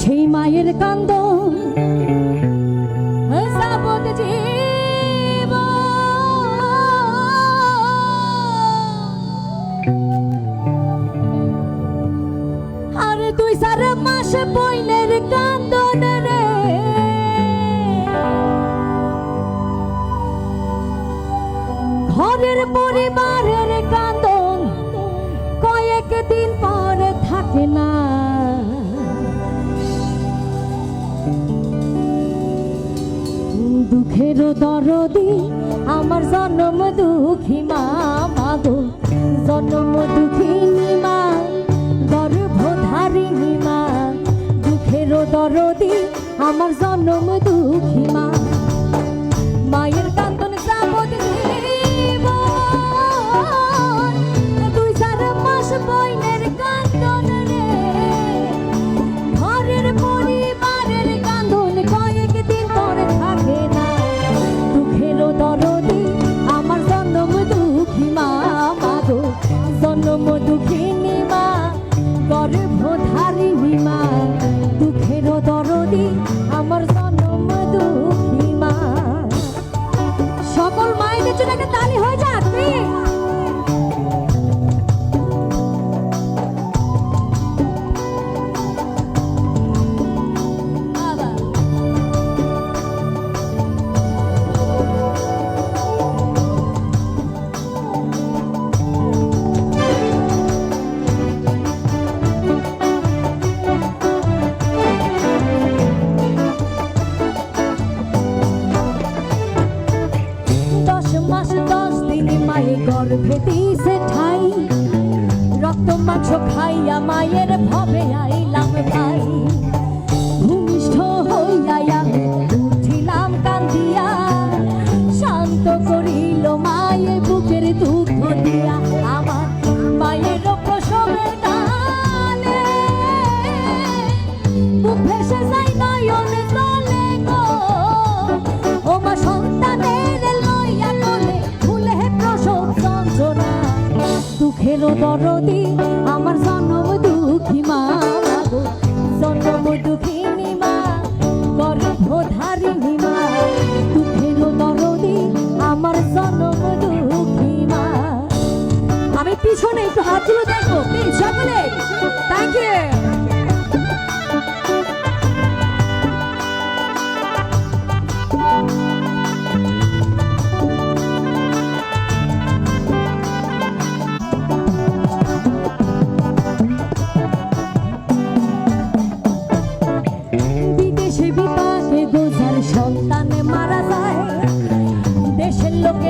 সেই মায়ের কান্দ যাবত জীব আরে তুই সার মাস বইনের কান্দন ঘরের পরিবারের কান্দন। কয়েক দিন পর থাকে না। দুঃখের দরদি, আমার জন্ম দুঃখী মা মাগো জন্ম দুঃখিনী মা, গর্ভধারিণী মা। দুঃখের দরদি, আমার জন্ম দুঃখী মা। জন্ম দিছে ঠাই রক্ত মাংস খাইয়া মায়ের ভবে আইলাম ভাই। ভূমিষ্ঠ হইয়া দুঃখের দরদি আমার জন্ম দুঃখী মা। জন্ম দুঃখিনী মা, গর্ভধারিণী মা। দুঃখের দরদি আমার জন্ম দুঃখী মা। আমি পিছনে একটু হাতগুলো দেখো।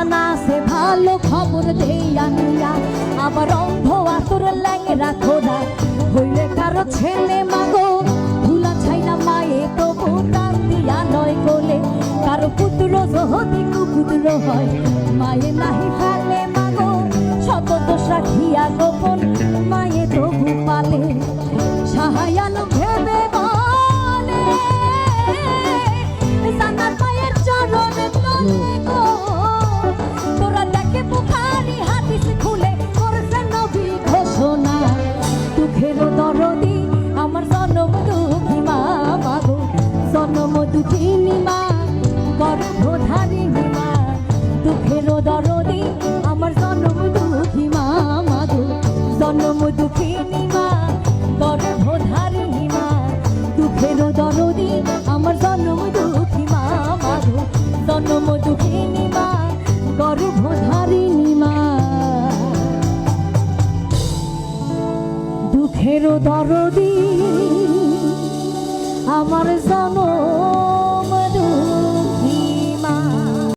আমার সে ভালো খবর দেয়া নিয়া আবার অন্ধ আতুর ল্যাংরা খোদা, হইলে কারও ছেলে মাগো। ভুলা ছাইলা মায়ে, তবু টান দিয়া নয় কোলে। কারও পুত্র যদি কুপুত্র হয়, মায়ে নাহি দুঃখের দরদি আমার জানো